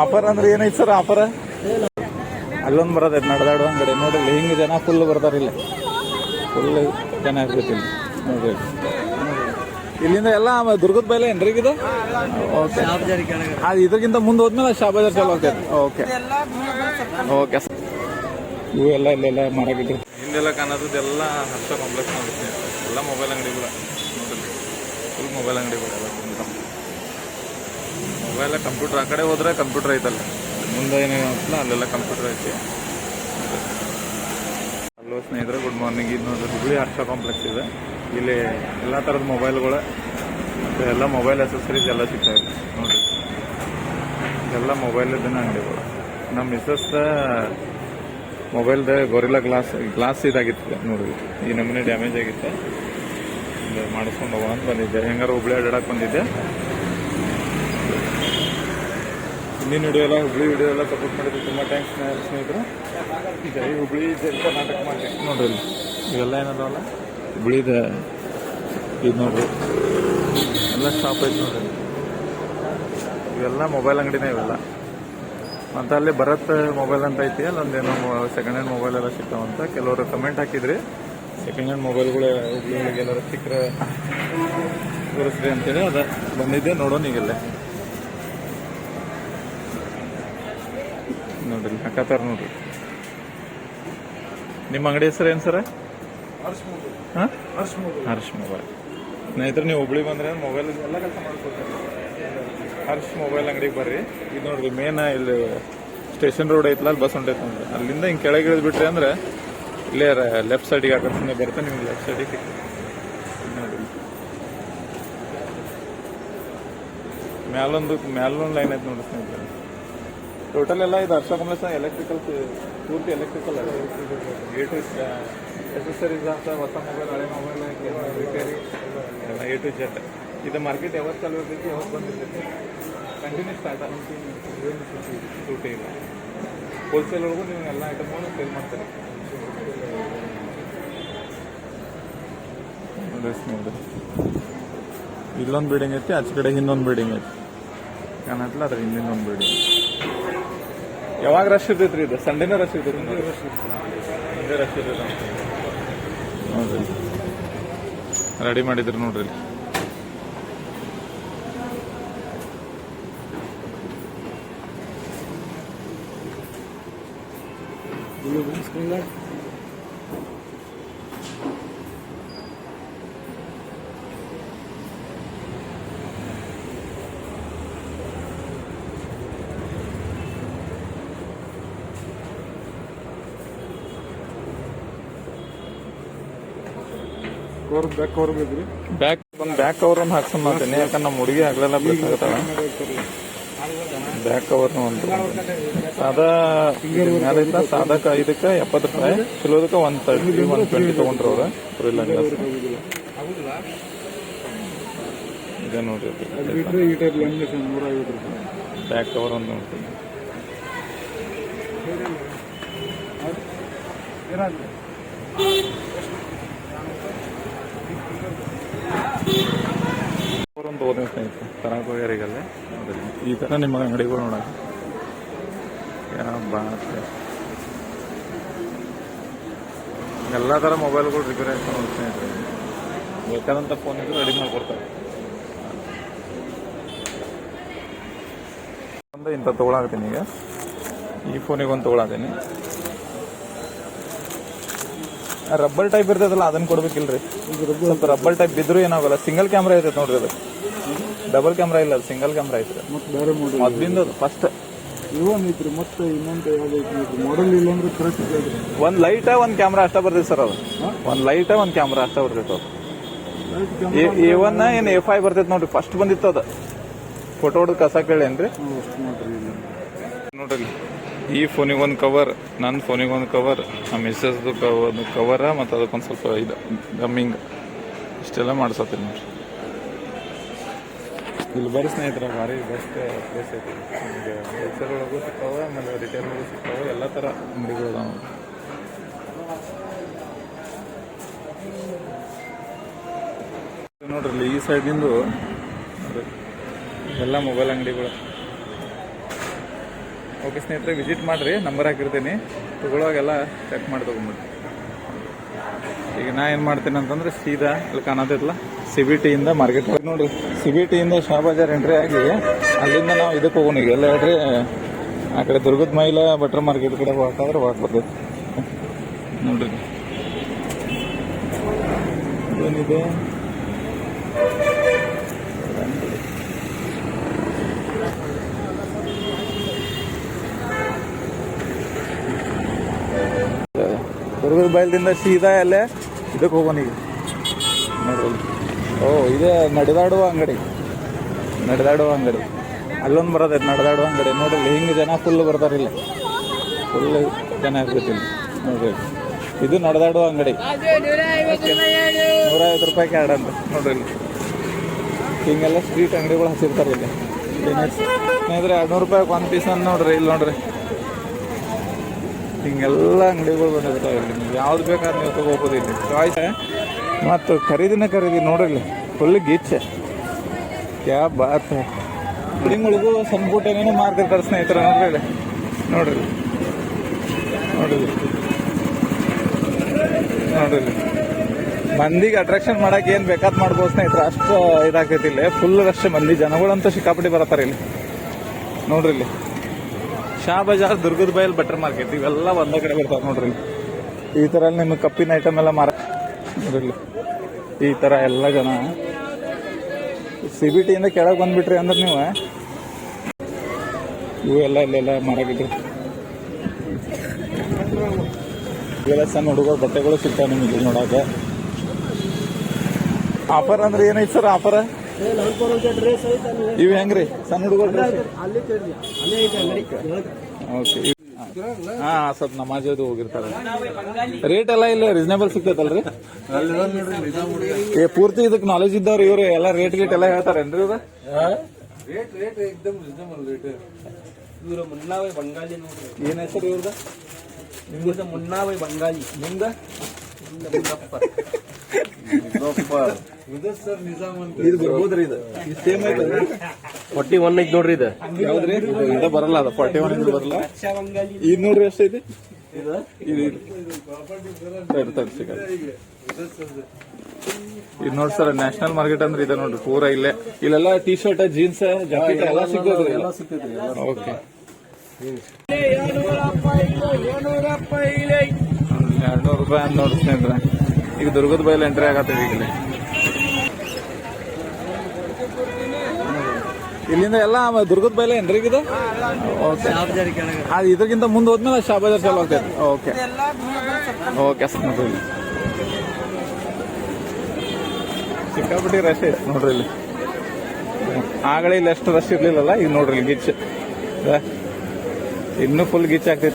Offer ಅಂದ್ರೆ ಏನೈತಿ sir offer? ಅಲ್ಲೊಂದು ಬರೋದೈತೆ ನಡೆದಾಡುವ ಅಂಗಡಿ. ನೋಡಿಲ್ಲ ಹಿಂಗೆ ಜನ ಫುಲ್ ಬರ್ತಾರೆ ಇಲ್ಲಿ. ಫುಲ್ ಜನ ಇರ್ತೈತಿ ಇಲ್ಲಿ. ನೋಡ್ರಿ. ಇಲ್ಲಿಂದ ಎಲ್ಲ ದುರ್ಗದ ಬೈಲೆ ಏನ್ರಿ ಇದು? ಓಕೆ ಅದು ಇದಕ್ಕಿಂತ ಮುಂದೆ ಹೋದ್ಮೇಲೆ ಶಾಬಾಜಾರ್ ಚಾಲು ಆಗ್ತೈತೆ. ಓಕೆ ಓಕೆ ಸರ್ ಇವು ಎಲ್ಲ ಇಲ್ಲೆಲ್ಲ ಮಾರಾಕಿದ್ರು ಹಿಂದೆಲ್ಲ ಕಾಣೋದೆಲ್ಲ ಹರ್ಷ ಕಾಂಪ್ಲೆಕ್ಸ್ ನೋಡುತ್ತೆ ಎಲ್ಲ ಮೊಬೈಲ್ ಅಂಗಡಿಗಳ. ಫುಲ್ ಮೊಬೈಲ್ ಅಂಗಡಿಗಳು ಮೊಬೈಲ್ ಕಂಪ್ಯೂಟರ್, ಆ ಕಡೆ ಹೋದ್ರೆ ಕಂಪ್ಯೂಟರ್ ಐತಲ್ಲ. ಮುಂದೆ ಏನೇನಲ್ಲ ಅಲ್ಲೆಲ್ಲ ಕಂಪ್ಯೂಟರ್ ಐತಿ. ಹಲೋ ಸ್ನೇಹಿತರೆ, ಗುಡ್ ಮಾರ್ನಿಂಗ್. ಇದು ನೋಡ್ರಿ ಹುಬ್ಳಿ ಹರ್ಷ ಕಾಂಪ್ಲೆಕ್ಸ್ ಇದೆ. ಇಲ್ಲಿ ಎಲ್ಲ ಥರದ ಮೊಬೈಲ್ಗಳು ಮತ್ತು ಎಲ್ಲ ಮೊಬೈಲ್ ಅಸೆಸರೀಸ್ ಎಲ್ಲ ಇದೆ. ನೋಡಿ. ಎಲ್ಲ ಮೊಬೈಲ್ ಇದನ್ನ ಅಂಗಡಿಗಳು. ನಮ್ಮ ಮಿಸ್ಸಸ್ ಮೊಬೈಲ್ದ ಗೊರಿಲ್ಲ ಗ್ಲಾಸ್ ಗ್ಲಾಸ್ ಇದಾಗಿತ್ತು. ನೋಡಿ, ಈ ನಮೂನೆ ಡ್ಯಾಮೇಜ್ ಆಗಿತ್ತು. ಮಾಡಿಸ್ಕೊಂಡು ಹೋಗೋಣ ಅಂತ ಬಂದಿದ್ದೆ. ಹೆಂಗಾರು ಹುಬ್ಳಿ ಅಡ್ಡಾಡಕ್ಕೆ ಬಂದಿದ್ದೆ. ವಿಡಿಯೋ ಎಲ್ಲ, ಹುಬ್ಳಿ ವಿಡಿಯೋ ಎಲ್ಲ ಸಪೋರ್ಟ್ ಮಾಡಿದ್ರು. ತುಂಬ ಥ್ಯಾಂಕ್ಸ್ ಸ್ನೇಹಿತರು ಜೈ ಹುಬ್ಳಿ, ಜೈ ಕರ್ನಾಟಕ ಮಾಡಿ ನೋಡ್ರಿ ಇವೆಲ್ಲ ಏನದಾವಲ್ಲ? ಹುಬ್ಳಿದ ಇದು. ನೋಡ್ರಿ. ಎಲ್ಲ ಶಾಪ್ ಐತೆ ನೋಡ್ರಿ ಇವೆಲ್ಲ ಮೊಬೈಲ್ ಅಂಗಡಿನೇ ಇವೆಲ್ಲ. ಮತ್ತು ಅಲ್ಲಿ ಭರತ್ ಮೊಬೈಲ್ ಅಂತ ಐತಿ. ಅಲ್ಲೊಂದೇನೋ ಸೆಕೆಂಡ್ ಹ್ಯಾಂಡ್ ಮೊಬೈಲ್ ಎಲ್ಲ ಸಿಗ್ತಾವಂತ ಕೆಲವರು ಕಮೆಂಟ್ ಹಾಕಿದ್ರಿ. ಸೆಕೆಂಡ್ ಹ್ಯಾಂಡ್ ಮೊಬೈಲ್ಗಳು ಹುಬ್ಳಿ ಎಲ್ಲರೂ ಸಿಕ್ಕರೆ ತೋರಿಸ್ರಿ ಅಂತೇಳಿ ಅದ. ಬಂದಿದ್ದೆ ನೋಡೋಣ ಈಗೆಲ್ಲ. ನೋಡ್ರಿ, ಹಾಕತ್ತಾರ ನೋಡ್ರಿ. ನಿಮ್ಮ ಅಂಗಡಿ ಹೆಸರು ಏನು ಸರ್? ಹಾಂ? ಹರ್ಷ್ ಮೊಬೈಲ್. ಸ್ನೇಹಿತರೆ, ನೀವು ಹುಬ್ಳಿ ಬಂದ್ರೆ ಮೊಬೈಲ್ ಎಲ್ಲ ಕೆಲಸ ಮಾಡ್ಕೊಡ್ತಾರೆ. ಹರ್ಷ್ ಮೊಬೈಲ್ ಅಂಗಡಿಗೆ ಬರ್ರಿ. ಇದು ನೋಡ್ರಿ, ಮೇನ್ ಇಲ್ಲಿ ಸ್ಟೇಷನ್ ರೋಡ್ ಐತಲ್ಲ ಅಲ್ಲಿ ಬಸ್ ಹೊಂಟೈತೆ ನೋಡ್ರಿ. ಅಲ್ಲಿಂದ ಹಿಂಗೆ ಕೆಳಗೆ ಇಳಿದು ಬಿಟ್ರಿ ಅಂದ್ರೆ ಇಲ್ಲೇ ಲೆಫ್ಟ್ ಸೈಡಿಗೆ ಹಾಕೊಂಡು ಬರುತ್ತೆ ನಿಮ್ಗೆ ಲೆಫ್ಟ್ ಸೈಡಿಗೆ ಮ್ಯಾಲೊಂದು ಮ್ಯಾಲೊಂದು ಲೈನ್ ಐತೆ ನೋಡ್ರಿ ಸ್ನೇಹಿತರೆ. ಟೋಟಲ್ ಎಲ್ಲ ಇದು ಹರ್ಷ ಸಹ ಎಲೆಕ್ಟ್ರಿಕಲ್ ಪೂರ್ತಿ ಎಲೆಕ್ಟ್ರಿಕಲ್ ಎ ಟು ಎಸೆಸರೀಸ್ ಅಂತ ಹೊಸ ಮೊಬೈಲ್ ಹಳೆ ಮೊಬೈಲ್ ರಿಪೇರಿ ಎಲ್ಲ ಎ ಟು ಜೆಡ್ ಇದು ಮಾರ್ಕೆಟ್ ಯಾವತ್ತು ಚಾಲು ಇರ್ತೈತಿ ಯಾವತ್ತು ಬಂದಿರ್ತೈತಿ ಕಂಟಿನ್ಯೂ ಸ್ಟಾರ್ಟ್ ಆಗುತ್ತೆ ಸೂಟಿ ಇಲ್ಲ. ಹೋಲ್ಸೇಲ್ ಒಳಗೂ ನೀವು ಎಲ್ಲ ಐಟಮ್ಗಳು ಸೇಲ್ ಮಾಡ್ತೀರಿ. ಇಲ್ಲೊಂದು ಬಿಲ್ಡಿಂಗ್ ಐತಿ, ಆಚೆ ಕಡೆ ಇನ್ನೊಂದು ಬಿಲ್ಡಿಂಗ್ ಐತಿ. ಕಾಣತ್ಲ ಅದ್ರ ಹಿಂದಿನ ಒಂದು ಬಿಲ್ಡಿಂಗ್ ಯಾವಾಗ ರಶ್ ಇರ್ತೈತ್ರಿ ಇದು? ಸಂಡೇನ ರಶ್ ಇರ್ತೈತಿ ಸಂಡೇ ರಶ್ ಇರ್ತೈತಿ ನೋಡ್ರಿ ರೆಡಿ ಮಾಡಿದ್ರಿ ನೋಡ್ರಿ. ಇಲ್ಲಿ. ಕವರ್ ಬ್ಯಾಕ್ ಕವರ್ ಬೇಕ್ರಿ ಬ್ಯಾಕ್ ಒಂದು ಬ್ಯಾಕ್ ಕವರ್ ಒಂದು ಹಾಕ್ಸೋಣ ಮಾಡ್ತೇನೆ ಯಾಕಂದ್ರೆ ನಮ್ಮ ಹುಡುಗಿ ಆಗ್ಲೆಲ್ಲ ಬೇಕಾಗತ್ತಲ್ಲ ಬ್ಯಾಕ್ ಕವರ್ನ ಒಂದು ಸಾದಾ ಮ್ಯಾಲ ಸಾದಕ್ಕೆ ಇದಕ್ಕೆ ಎಪ್ಪತ್ತು ರೂಪಾಯಿ ಚಲೋದಕ್ಕೆ ಒಂದು ತರ್ಟಿ ಒನ್ ಟ್ವೆಂಟಿ ತೊಗೊಂಡ್ರು ಅವ್ರು. ಇಲ್ಲ ಇದೆ ನೋಡ್ರಿ ಬ್ಯಾಕ್ ಕವರ್ ಒಂದು ನೋಡ್ತೀನಿ ಕವರ್ ಒಂದು ತೊಗೋತೀನಿ ಸ್ನೇಹಿತರೆ ತರಕ್ಕೆ ಹೋಗ್ಯಾರಿಗಲ್ಲೇ ನೋಡ್ರಿ ಈ ಥರ ನಿಮ್ಮ ಅಂಗಡಿಗಳು ನೋಡೋಕೆ ಯಾ ಬಾತ್. ಎಲ್ಲ ಥರ ಮೊಬೈಲ್ಗಳು ರಿಪೇರ್ ಆಗ್ತಾವೆ ನೋಡಿ ಸ್ನೇಹಿತರೆ ಬೇಕಾದಂಥ ಫೋನ್ ಇದ್ರೆ ರೆಡಿ ಮಾಡ್ಕೊಡ್ತಾರೆ. ಇಂಥ ತೊಗೊಳಾಗ್ತೀನಿ ಈಗ. ಈ ಫೋನಿಗೆ ಒಂದು ತೊಗೊಳಾತೀನಿ ರಬ್ಬರ್ ಟೈಪ್ ಇರ್ತದಲ್ಲ ಅದನ್ನ ಕೊಡ್ಬೇಕಿಲ್ರಿ. ಸ್ವಲ್ಪ ರಬ್ಬರ್ ಟೈಪ್ ಬಿದ್ದರೂ ಏನಾಗಲ್ಲ. ಸಿಂಗಲ್ ಕ್ಯಾಮ್ರಾ ಇರ್ತೈತೆ ನೋಡ್ರಿ ಅದು. ಡಬಲ್ ಕ್ಯಾಮ್ರಾ ಇಲ್ಲ ಅದು ಸಿಂಗಲ್ ಕ್ಯಾಮ್ರಾ ಐತ್ರಿ. ಮತ್ತೆ ಬೇರೆ ಮಾಡಲ್ ಮೊದ್ಲಿಂದ ಫಸ್ಟ್ ಇವನ್ ಐತ್ರಿ ಮತ್ತೆ ಇನ್ನೊಂದು ಯಾವ್ದು ಐತ್ರಿ ನೋಡ್ರಿ ಮಾಡಲ್ ಇಲ್ಲ ಅಂದ್ರೆ ಕರೆಕ್ಟ್ ಒಂದ್ ಲೈಟ್ ಒಂದ್ ಕ್ಯಾಮ್ರಾ ಅಷ್ಟ ಬರ್ತೈತಿ ಸರ್ ಅದು. ಒಂದ್ ಲೈಟ ಒಂದ್ ಕ್ಯಾಮ್ರಾ ಅಷ್ಟ ಬರ್ತೈತೆ ಅದು. ಎ ಒನ್ ಏನ್ ಎ ಫೈ ಬರ್ತೈತೆ ನೋಡ್ರಿ ಫಸ್ಟ್ ಬಂದಿತ್ತು ಅದು. ಫೋಟೋ ಹೊಡೆದು ಕಸ ಕೇಳೇನ್ರಿ? ಏನ್ರಿ ನೋಡ್ರಿ ಈ ಫೋನಿಗೆ ಒಂದು ಕವರ್ ನನ್ನ ಫೋನಿಗೆ ಒಂದು ಕವರ್ ನಮ್ಮ ಮಿಸ್ಸಸ್ದು ಕವರ್ ಕವರ ಮತ್ತು ಅದಕ್ಕೊಂದು ಸ್ವಲ್ಪ ಇದು ಗಮ್ಮಿಂಗ್ ಇಷ್ಟೆಲ್ಲ ಮಾಡ್ಸತ್ತೀನಿ ನೋಡ್ರಿ. ಇಲ್ಲಿ ಬರೀ ಸ್ನೇಹಿತರ ಭಾರಿ ಬೆಸ್ಟ್ ಪ್ಲೇಸ್ ಐತಿ. ನಿಮಗೆ ಹೋಲ್ಸೇಲ್ ಒಳಗೂ ಸಿಗ್ತಾವೆ, ಆಮೇಲೆ ರಿಟೇಲ್ ಒಳಗೂ ಸಿಗ್ತಾವೆ, ಎಲ್ಲ ಥರ ಅಂಗಡಿಗಳು ಅದಾವ. ನೋಡ್ರಿ ಈ ಸೈಡಿಂದು ಎಲ್ಲ ಮೊಬೈಲ್ ಅಂಗಡಿಗಳು. ಓಕೆ ಸ್ನೇಹಿತರೆ ವಿಸಿಟ್ ಮಾಡಿರಿ ನಂಬರ್ ಹಾಕಿರ್ತೀನಿ. ತಗೊಳ್ಳೋವಾಗೆಲ್ಲ ಚೆಕ್ ಮಾಡಿ ತೊಗೊಂಬಿಡ್ರಿ ಈಗ ನಾ ಏನು ಮಾಡ್ತೀನಿ ಅಂತಂದ್ರೆ ಸೀದಾ ಇಲ್ಲಿ ಕಾಣೋದಿಲ್ಲ ಸಿ ಬಿ ಟಿಯಿಂದ ಮಾರ್ಕೆಟ್ ನೋಡ್ರಿ ಸಿ ಬಿ ಟಿಯಿಂದ ಶಾಬಾಜಾರ್ ಎಂಟ್ರಿ ಆಗಿ ಅಲ್ಲಿಂದ ನಾವು ಇದಕ್ಕೆ ಹೋಗೋಣ ಈಗ. ಎಲ್ಲ ಹೇಳ್ರಿ, ಆ ಕಡೆ ದುರ್ಗದ ಮೈಲ ಬಟ್ರ್ ಮಾರ್ಕೆಟ್ ಕಡೆ ಹೊರಟಾದ್ರೆ ಹೊರಗೆ ಬರ್ತೈತಿ. ನೋಡ್ರಿ. ಏನಿದೆ? ದುರ್ಗದ ಬೈಲದಿಂದ ಸೀದಾ ಅಲ್ಲೇ ಇದಕ್ಕೆ ಹೋಗೋಣ ಈಗ. ನೋಡ್ರಿ ಓ, ಇದೇ ನಡೆದಾಡುವ ಅಂಗಡಿ. ನಡೆದಾಡುವ ಅಂಗಡಿ. ಅಲ್ಲೊಂದು ಬರೋದೈತೆ ನಡೆದಾಡುವ ಅಂಗಡಿ. ನೋಡ್ರಿ, ಹಿಂಗೆ ಜನ ಫುಲ್ ಬರ್ತಾರಿಲ್ಲ ಫುಲ್ ಜನ ಇರ್ತೈತಿ ಇಲ್ಲಿ. ನೋಡ್ರಿ. ಇದು ನಡೆದಾಡುವ ಅಂಗಡಿ. ನೂರೈವತ್ತು ರೂಪಾಯಿ ರೂಪಾಯಿಗೆ ಎರಡು ಅಂತ. ನೋಡ್ರಿ ಹಿಂಗೆಲ್ಲ ಸ್ಟ್ರೀಟ್ ಅಂಗಡಿಗಳು ಹಸಿರ್ತಾರೆ ಇಲ್ಲಿ. ಏನಾಯ್ತು ಸ್ನೇಹಿತರೆ ಎರಡ್ನೂರು ರೂಪಾಯಿ ಒಂದು ಪೀಸ್ ಅಂತ ನೋಡ್ರಿ, ಇಲ್ಲಿ ನೋಡ್ರಿ. ಹಿಂಗೆಲ್ಲ ಅಂಗಡಿಗಳು ಬಂದಿರ್ತಾವೆ ಇಲ್ಲಿ. ನೀವು ಯಾವ್ದು ಬೇಕಾದ್ರೆ ನೀವು ತಗೋಬೋದು ಇಲ್ಲಿ. ಚಾಯ್ಸ್ ಮತ್ತು ಖರೀದಿನ ಖರೀದಿ ನೋಡಿರಲಿ. ಫುಲ್ ಗೀಚೆ. ಕ್ಯಾ ಬಾತ್ ಪುಟ್ಟ ಏನೇನೋ ಮಾರ್ತಿರ್ತಾರೆ ಸ್ನೇಹಿತರ. ನೋಡಿರಿ ನೋಡಿರಿ ನೋಡ್ರಿ ನೋಡ್ರಿ ಮಂದಿಗೆ ಅಟ್ರಾಕ್ಷನ್ ಮಾಡಕ್ಕೆ ಏನು ಬೇಕಾದ್ ಮಾಡ್ಬೋದು ಸ್ನೇಹಿತರೆ, ಅಷ್ಟು ಇದಾಗ್ತೈತಿ ಇಲ್ಲಿ. ಫುಲ್ ರಶ್ ಮಂದಿ. ಜನಗಳಂತೂ ಸಿಕ್ಕಾಪಟ್ಟಿ ಬರತ್ತಾರೆ ಇಲ್ಲಿ. ನೋಡ್ರಿ ಇಲ್ಲಿ. ಶಾ ಬಜಾರ್, ದುರ್ಗದ ಬೈಲ್ ಬಟರ್ ಮಾರ್ಕೆಟ್, ಇವೆಲ್ಲ ಒಂದೇ ಕಡೆ ಬರ್ತಾವೆ ನೋಡ್ರಿ. ಈ ತರ ನಿಮ್ಗೆ ಕಪ್ಪಿನ ಐಟಮ್ ಎಲ್ಲ ಮಾರ ನೋಡ್ರಿ ಈ ತರ ಎಲ್ಲ ಜನ. ಸಿ ಬಿ ಟಿಯಿಂದ ಕೆಳಗೆ ಬಂದ್ಬಿಟ್ರಿ ಅಂದ್ರೆ ನೀವು ಇವು ಎಲ್ಲ ಇಲ್ಲೆಲ್ಲ ಮಾರಾಕಿದ್ರಿ ಇವೆಲ್ಲ ಸಣ್ಣ ಹುಡುಗರು ಬಟ್ಟೆಗಳು ಸಿಗ್ತಾವೆ ನಿಮಗೆ ನೋಡೋಕೆ ಆಫರ್ ಅಂದ್ರೆ ಏನೈತಿ ಸರ್ ಆಫರ್ ಇವು ಹೆಂಗ್ರಿ? ಸಣ್ಣ ಹುಡುಗರು ಓಕೆ ಹಾ ಸ್ವಲ್ಪ ನಮಾಜ್ ಅದು ಹೋಗಿರ್ತಾರೆ. ರೇಟ್ ಎಲ್ಲ ಇಲ್ಲ ರೀಸನೇಬಲ್ ಸಿಗ್ತೈತಲ್ರಿ? ಏ ಪೂರ್ತಿ ಇದಕ್ಕೆ ನಾಲೆಜ್ ಇದ್ದವ್ರು ಇವ್ರು ಎಲ್ಲ ರೇಟ್ ಗೇಟ್ ಎಲ್ಲ ಹೇಳ್ತಾರೇನ್ರಿ ಇವ್ರ? ರೇಟ್ ರೇಟ್ ಎಕ್ದಮ್ ರೀಸನಬಲ್ ರೇಟ್ ಇವರು ಮುನ್ನಾವೈ ಬಂಗಾಲಿ ನೋಡ್ರಿ. ಏನ್ ಹೆಸರು ಇವ್ರದ? ಇವ್ರದ್ದು ಮುನ್ನಾವೈ ಬಂಗಾಲಿ ನಿಮ್ದ? ಫಾರ್ಟಿ ಒನ್ ಐತಿ ನೋಡ್ರಿ ಇದು. ಯಾವ್ದ್ರಿ? ಇದು ಬರಲ್ಲ ಅದು. ಫಾರ್ಟಿ ಒನ್ ಇಂದ ಬರಲ್ಲ. ಇದು ನೋಡ್ರಿ ಎಷ್ಟೈತಿ ಇದು ನೋಡಿ ಸರ್, ನ್ಯಾಷನಲ್ ಮಾರ್ಕೆಟ್ ಅಂದ್ರೆ ಇದೆ ನೋಡ್ರಿ, ಪೂರ ಇಲ್ಲೇ. ಇಲ್ಲೆಲ್ಲ ಟಿ ಶರ್ಟ್ ಜೀನ್ಸ್ ಜಾಕೆಟ್ ಎಲ್ಲ ಸಿಗ್ತದ್ರಿ ಎಲ್ಲ ಸಿಗ್ತದ್ರಿ ಓಕೆ ಎರಡ್ನೂರು ರೂಪಾಯಿ ನೋಡಿ ಸ್ನೇಹಿತರೆ. ಈಗ ದುರ್ಗದ ಬೈಲ್ ಎಂಟ್ರಿ ಆಗತ್ತೀವಿ ಈಗ ಇಲ್ಲಿ. ಇಲ್ಲಿಂದ ಎಲ್ಲ ದುರ್ಗದ ಬಯಲು ಎಂಟ್ರಿ ಇದು ಓಕೆ ಅದು ಇದಕ್ಕಿಂತ ಮುಂದೆ ಹೋದ್ಮೇಲೆ ಶಾಬಾಜಾರ್ ಚಾಲು ಆಗ್ತೈತೆ. ಓಕೆ ಓಕೆ ನೋಡ್ರಿ ಸಿಕ್ಕಾಪಟ್ಟಿ ರಶ್ ಐತೆ ನೋಡ್ರಿ ಇಲ್ಲಿ. ಆಗಲೇ ಇಲ್ಲಿ ಅಷ್ಟು ರಶ್ ಇರ್ಲಿಲ್ಲಲ್ಲ? ಈಗ ನೋಡ್ರಿ ಇಲ್ಲಿ ಗಿಚ್. ಇನ್ನೂ ಫುಲ್ ಗಿಚ್ ಆಗ್ತೈತಿ.